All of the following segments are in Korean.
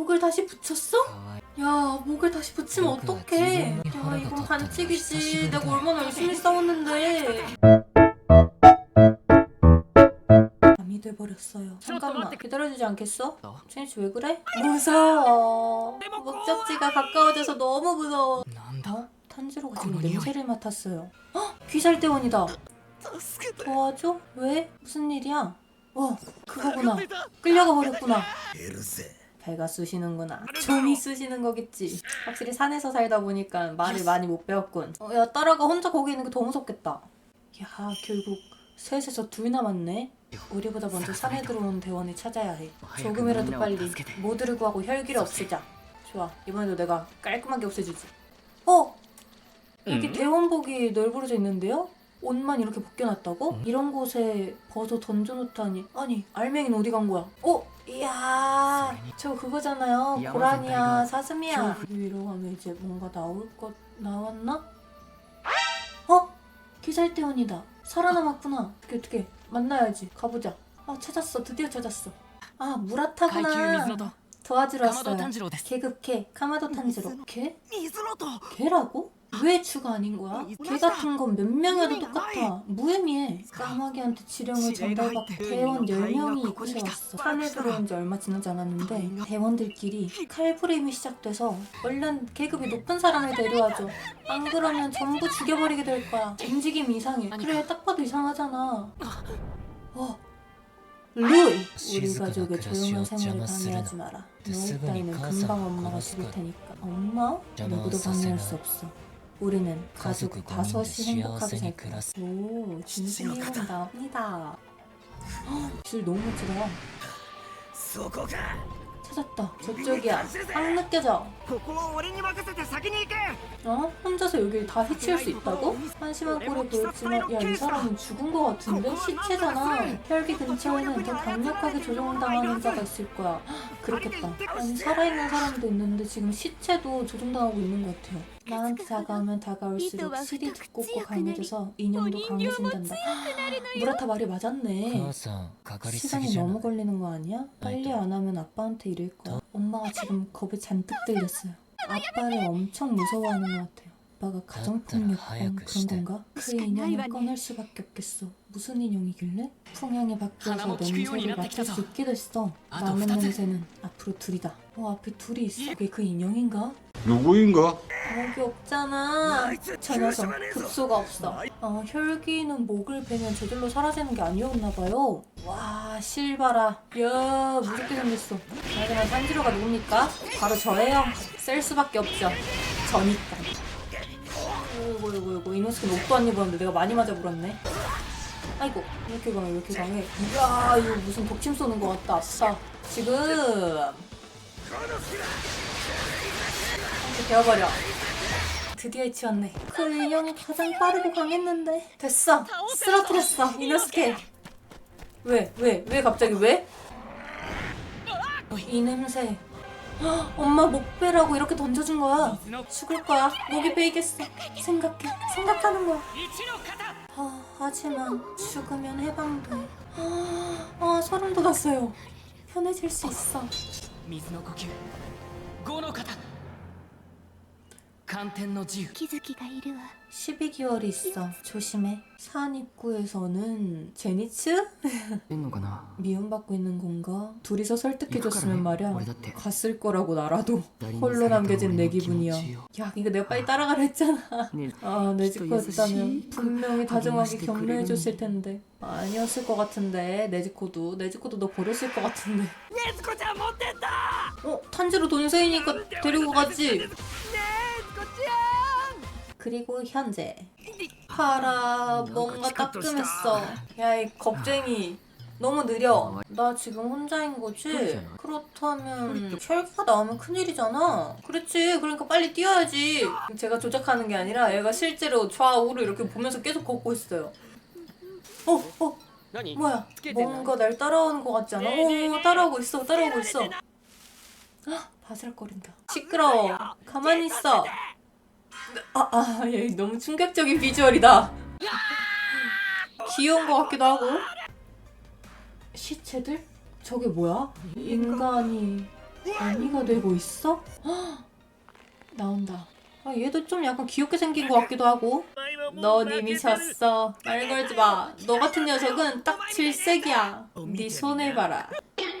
목을 다시 붙였어? 야 목을 다시 붙이면 어떡해? 야 이건 반칙이지. 내가 얼마나 열심히 싸웠는데. 돼버렸어요. 잠깐만. 기다려주지 않겠어? 체니치 왜 그래? 무서워. 목적지가 가까워져서 너무 무서워. 어? 탄지로가 지금 냄새를 맡았어요. 헉! 귀살대원이다. 도와줘? 왜? 무슨 일이야? 어 그거구나. 끌려가 버렸구나. 에르세. 배가 쑤시는구나. 좀이 쑤시는 거겠지. 확실히 산에서 살다 보니까 말을 많이 못 배웠군. 어, 야, 따라가 혼자 거기 있는 게 더 무섭겠다. 야, 결국 셋에서 둘 남았네. 우리보다 먼저 산에 들어온 대원을 찾아야 해. 조금이라도 빨리 모두를 구하고 혈기를 없애자. 좋아, 이번에도 내가 깔끔하게 없애주지. 어? 여기 음? 대원복이 널브러져 있는데요? 옷만 이렇게 벗겨놨다고? 응? 이런 곳에 벗어 던져놓다니. 아니 알맹이는 어디 간 거야? 어? 이야 저 그거잖아요. 고라니야 사슴이야. 위로 가면 이제 뭔가 나올 것 나왔나? 어? 기살대원이다. 살아남았구나. 어떻게 어떻게 만나야지. 가보자. 아 찾았어. 드디어 찾았어. 아 무라타구나. 도와주러 왔어요. 계급캐 카마도 탄지로. 캐? 걔라고? 왜 주가 아닌 거야? 걔 같은 건 몇 명이어도 똑같아. 무의미해. 까마귀한테 지령을 전달받고 대원 10명이 이곳에 왔어. 산에 들어온 지 얼마 지나지 않았는데 대원들끼리 칼부림이 시작돼서 얼른 계급이 높은 사람을 데려와줘. 안 그러면 전부 죽여버리게 될 거야. 움직임이 이상해. 그래 딱 봐도 이상하잖아. 어. 루이! 우리 가족의 조용한 생활을 방해하지 마라. 너 따위는 금방 엄마가 죽일 테니까. 엄마? 누구도 방해할 수 없어. 우리는 가족 다섯이 행복하게 살고 진심이 나옵니다. 줄 너무 길어. 찾았다. 저쪽이야. 딱 느껴져. 어? 혼자서 여길 다 해치울 수 있다고? 한심한 꼴을 보였지만 야 이 사람은 죽은 거 같은데? 시체잖아. 혈기 근처에는 더 강력하게 조종당하는 자가 있을 거야. 그렇겠다. 아니 살아있는 사람도 있는데 지금 시체도 조종당하고 있는 것 같아요. 나는 다가오면 다가올수록 실이 두껍고 강해져서 인형도 강해진단다. 무라타 말이 맞았네. 시간이 너무 걸리는 거 아니야? 빨리 안 하면 아빠한테 이럴 거야. 엄마가 지금 겁에 잔뜩 들렸어요. 아빠를 엄청 무서워하는 것 같아요. 아빠가 가정폭력 범 그런 건가? 그의 인형을 꺼낼 수밖에 없겠어. 무슨 인형이길래? 풍향에 바뀌어서 냄새를 맡을 수 있게 됐어. 남은 냄새는 앞으로 둘이다. 어 앞에 둘이 있어. 그게 그 인형인가? 누구인가? 목이 없잖아. 저 녀석 급소가 없어. 어, 혈기는 목을 베면 저절로 사라지는 게 아니었나 봐요. 와 실바라. 이야 무섭게 생겼어. 하지만 산지로가 누굽니까? 바로 저예요. 셀 수밖에 없죠. 저니까. 오이고 이고 이고 이노스케 옷도 안 입었는데 내가 많이 맞아 불었네. 아이고 이렇게 강해 이렇게 강해. 이야 이거 무슨 독침 쏘는 것 같다. 아싸. 지금 되어버려. 드디어 해치웠네. 그 인형이 가장 빠르고 강했는데. 됐어. 쓰러뜨렸어. 이노스케. 왜? 왜? 왜 갑자기 왜? 이 냄새. 헉, 엄마 목 베라고 이렇게 던져준 거야. 죽을 거야. 목이 베이겠어. 생각해. 생각하는 거야. 아, 하지만 죽으면 해방돼. 아, 아 소름 돋았어요. 편해질 수 있어. 水の呼吸五の型寒天の自由気づきがいるわ 12개월이 있어. 조심해. 산 입구에서는 제니츠? えんのかな 미움받고 있는 건가? 둘이서 설득해줬으면 말이야. 우리 다때. 갔을 거라고 나라도. 홀로 남겨진 내 기분이야. 야, 이거 내가 빨리 따라가라 했잖아. ね 아, 내 지코였다면 분명히 다정하게 하기만 격려해줬을 텐데. 아니었을 것 같은데. 네지코도. 네지코도 너 버렸을 것 같은데. ねずこちゃん持ってった 어? 탄지로 돈세이니까 데리고 가지. 그리고 현재. 파라 뭔가 따끔했어 야 이 겁쟁이. 너무 느려. 어, 어. 나 지금 혼자인 거지? 그렇다면 셜기가 나오면 큰일이잖아. 그렇지? 그러니까 빨리 뛰어야지. 제가 조작하는 게 아니라 얘가 실제로 좌우로 이렇게 보면서 계속 걷고 있어요. 어? 어? 뭐야? 뭔가 날 따라오는 것 같지 않아? 오 따라오고 있어 따라오고 있어. 아 바스락거린다. 시끄러워. 가만히 있어. 아 아 얘 너무 충격적인 비주얼이다 귀여운 것 같기도 하고 시체들? 저게 뭐야? 인간이 언니가 되고 있어? 헉! 나온다. 아, 얘도 좀 약간 귀엽게 생긴 것 같기도 하고. 넌 이미 졌어. 말 걸지 마. 너 같은 녀석은 딱 질색이야. 네 손을 봐라.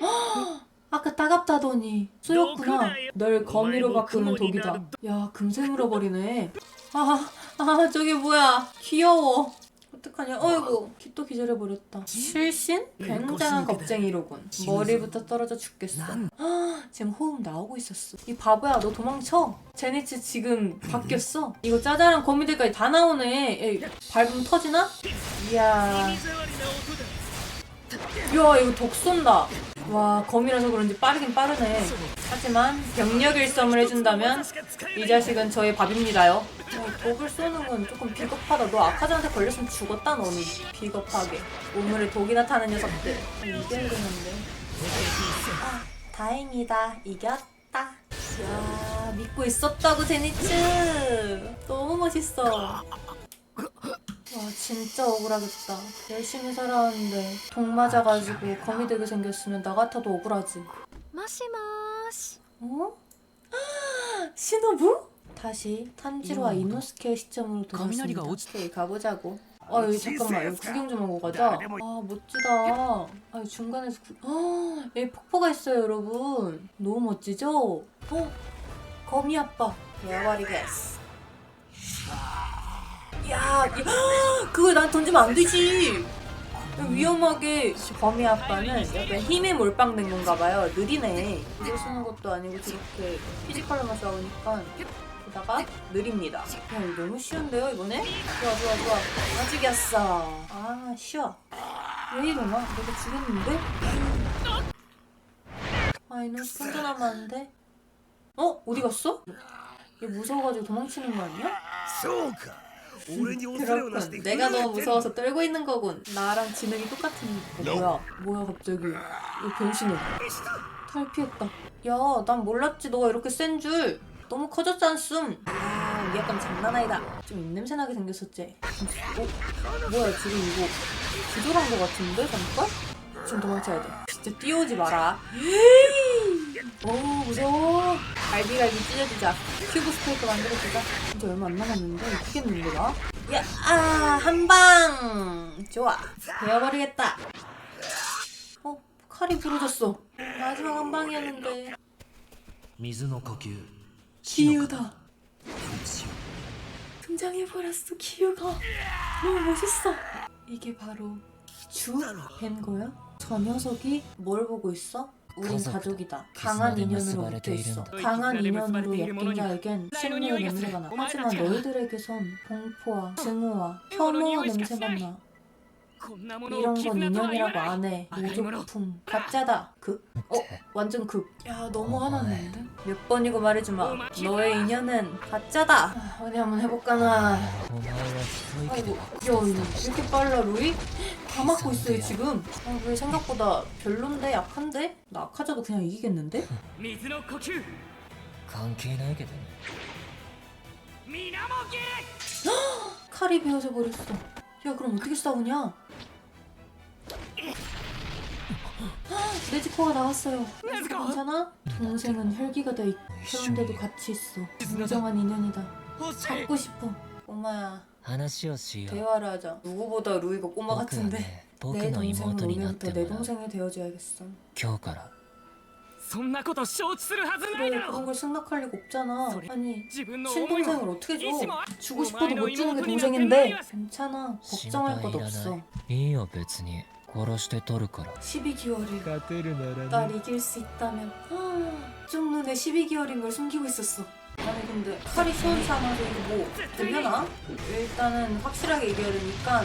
헉! 아까 따갑다더니 쏘였구나. 널 거미로 바꾸는 독이다. 야, 금세 물어버리네. 아, 아, 저게 뭐야. 귀여워. 어떡하냐. 어이구, 기- 또 기절해버렸다. 실신? 굉장한 겁쟁이로군. 머리부터 떨어져 죽겠어. 아, 지금 호흡 나오고 있었어. 이 바보야, 너 도망쳐. 제니츠 지금 바뀌었어. 이거 짜잘한 거미들까지 다 나오네. 에이, 밟으면 터지나? 이야. 이야, 이거 독 쏜다. 와, 거미라서 그런지 빠르긴 빠르네. 하지만 병력 일섬을 해준다면 이 자식은 저의 밥입니다요. 어, 독을 쏘는 건 조금 비겁하다. 너 아카자한테 걸렸으면 죽었다, 너는. 비겁하게. 우물에 독이 나타나는 녀석들. 이겨야 되는데. 아, 다행이다. 이겼다. 야 믿고 있었다고, 제니츠. 너무 멋있어. 진짜 억울하겠다. 열심히 살아왔는데 동 맞아가지고 거미 되게 생겼으면 나 같아도 억울하지. 마시마시. 어? 신호부? 다시 탄지로와 이노스케 시점으로 돌아왔습니다. 오케이 가보자고. 아, 아 여기 잠깐만 여기 구경 좀 하고 가자. 아 멋지다. 아 중간에서 구... 아, 여기 폭포가 있어요 여러분. 너무 멋지죠? 어? 거미 아빠. 베어버리겠어. 야, 이- 그걸 난 던지면 안 되지. 위험하게 거미 아빠는 약간 힘에 몰빵된 건가 봐요. 느리네. 이거 쓰는 것도 아니고 저렇게 피지컬로만 싸우니까 게다가 느립니다. 야, 이거 너무 쉬운데요 이번에? 좋아 좋아 좋아. 아직 이었어. 아 쉬워. 왜 이러나? 내가 죽였는데? 아 이놈 혼자 남았는데? 어? 어디 갔어? 얘 무서워가지고 도망치는 거 아니야? 오렌지 옷을 그렇군. 해놨을 때 내가 너무 무서워서 떨고 있는 거군. 나랑 지능이 똑같은 거 뭐야? 뭐야 갑자기? 왜 변신해? 탈피했다. 야, 난 몰랐지 너가 이렇게 센 줄. 너무 커졌잖숨 아, 약간 장난 아니다. 좀 입냄새나게 생겼었지. 어? 뭐야 지금 이거 기절한 거 같은데 잠깐? 좀 도망쳐야 돼. 진짜 뛰어오지 마라. 오 무서워 갈비갈비 찢어지자 큐브 스테이크 만들어주자 이제 얼마 안 남았는데 미겠는데 나? 야! 아, 한방! 좋아 베어버리겠다 어? 칼이 부러졌어 마지막 한 방이었는데 기우다 등장해버렸어 기우가 너무 멋있어 이게 바로 주된 거야? 저 녀석이 뭘 보고 있어? 우린 가족이다. 강한 인연으로 묶여있어. 강한 인연으로 역행자에겐 식물의 냄새가 나. 하지만 너희들에게선 공포와 증오와 혐오와 냄새만 나. 이런 건 인형이라고 안 해. 모조품. 가짜다. 극. 어? 완전 극. 야 너무 화났네. 몇 번이고 말하지 마. 너의 인연은 가짜다. 어디 한번 해볼까나. 아이고. 야 이렇게 빨라 루이? 다 맞고 있어요 지금. 아, 왜 생각보다 별론데 약한데? 나 아카자도 그냥 이기겠는데? 水の呼吸関係ないけどね水面切れ 칼이 베어져 버렸어. 야 그럼 어떻게 싸우냐? 네지코가 나왔어요. 괜찮아? 동생은 혈기가 돼 있. 그런데도 같이 있어. 무정한 인연이다. 欲しい 갖고 싶어. 꼬마야 話をしよう 대화를 하자. 누구보다 루이가 꼬마 僕は 같은데. ね僕 내 の 동생은 妹になって 오늘부터 내 もらう 동생이 되어줘야겠어. 今日から そんなこと承知するはずない 그래 だろ 그런 걸 생각할 리가 없잖아. 소리. 아니 自分の思い 친동생을 を 어떻게 줘? いつも 주고 싶어도 못 주는 게 お前の妹になんて 동생인데. ないわ 괜찮아. 心 걱정할 配 것 いら 없어. ないいいよ別に殺して取るから 12개월을 勝てるな 날 이길 수 있다면 좀 눈에 12개월인 걸 숨기고 있었어 아니 근데 칼이 시원 삼아서 이거 뭐 되려나? 일단은 확실하게 이겨야 되니까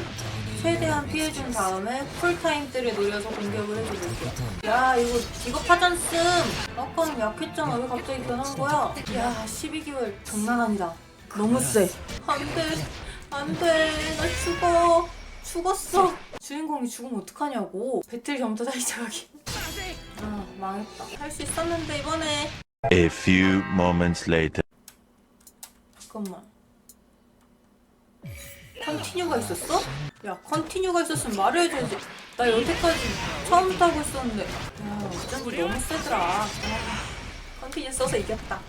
최대한 피해준 다음에 쿨타임들을 노려서 공격을 해줘볼게 야 이거 비겁하잖음 아까는 약했잖아. 왜 갑자기 변한 거야? 야 12개월 장난 아니다. 너무 세 안돼. 안돼. 나 죽어. 죽었어. 주인공이 죽으면 어떡하냐고. 배틀 겸사자 시작하기 아 망했다. 할 수 있었는데 이번에 A few moments later. 잠깐만 컨티뉴가 있었어? 야 컨티뉴가 있었으면 말을 해줘야지 나 여태까지 처음부터 하고 있었는데 야 어쩐지 너무 세더라 아, 쌍피인 써서 이겼다.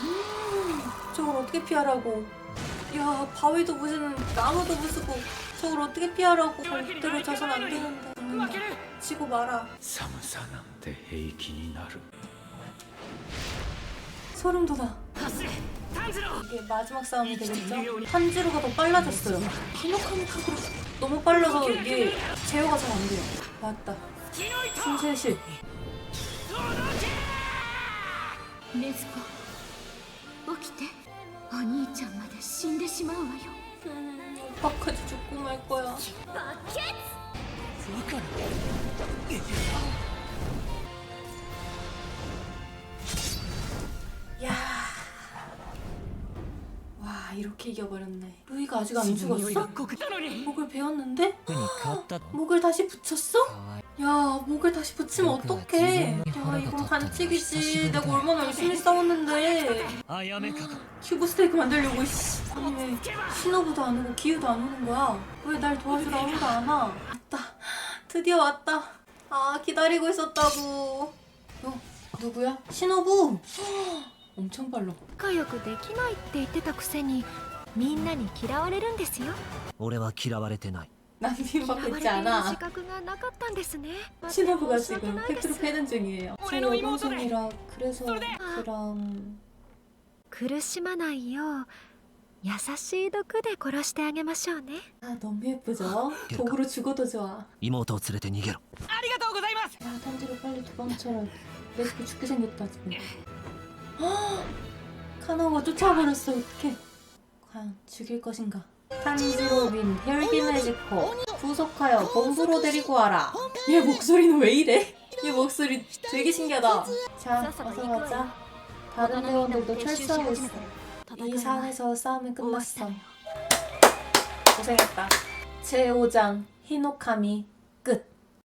음, 저걸 어떻게 피하라고? 야, 바위도 부수는 나무도 부수고 저걸 어떻게 피하라고? 절대로 져선 안 되는데. 음, 지고 마라. 寒さなんて平気になる 소름 돋아. 이게 마지막 싸움이 되겠죠? 탄지로가 더 빨라졌어요. 키노카미카로 너무 빨라서 이게 제어가 잘 안 돼요. 맞다. 신세실. 禰豆子起きてお兄ちゃんまで死んでしまうわよ 음, 오빠까지 죽고 말 거야. 야. 와 이렇게 이겨버렸네. 루이가 아직 안 죽었어? 목을 베었는데? 목을 다시 붙였어? 야 목을 다시 붙이면 어떡해? 야 이건 반칙이지. 내가 얼마나 열심히 싸웠는데. 큐브 스테이크 만들려고 씨. 아니 왜 신호부도 안 오고 기우도 안 오는 거야? 왜 날 도와주러 아무도 안 와? 맞다. 드디어 왔다. 아 기다리고 있었다고. 어 누구야? 신호부. 엄청 빨라. 仲良くできないって言ってたくせにみんなに嫌われるんですよ俺は嫌われてない 난 嫌わ 팀밖에 れ 있지 ている 않아. 自覚がなかったんですね 신호부가 申し訳 지금 ないです 팩트로 패는 중이에요. 제 여동생이라 그래서 그럼 苦しまないよう 優しい毒で殺してあげましょうね 아 너무 예쁘죠? 독으로 죽어도 좋아. 妹を連れて逃げろありがとうございます 야 탄지로 빨리 도망쳐라. 내 새끼 죽게 생겼다 지금. 헉! 카나가 쫓아버렸어 어떡해. 과연 죽일 것인가? 탄지로 윈 혈기 매지코 구속하여 본부로 데리고 와라. 얘 목소리는 왜 이래? 얘 목소리 되게 신기하다. 자 어서 가자. 다른 대원들도 철수하고 있어. 이 산에서 싸움은 끝났어. 고생했다. 제5장 히노카미 끝.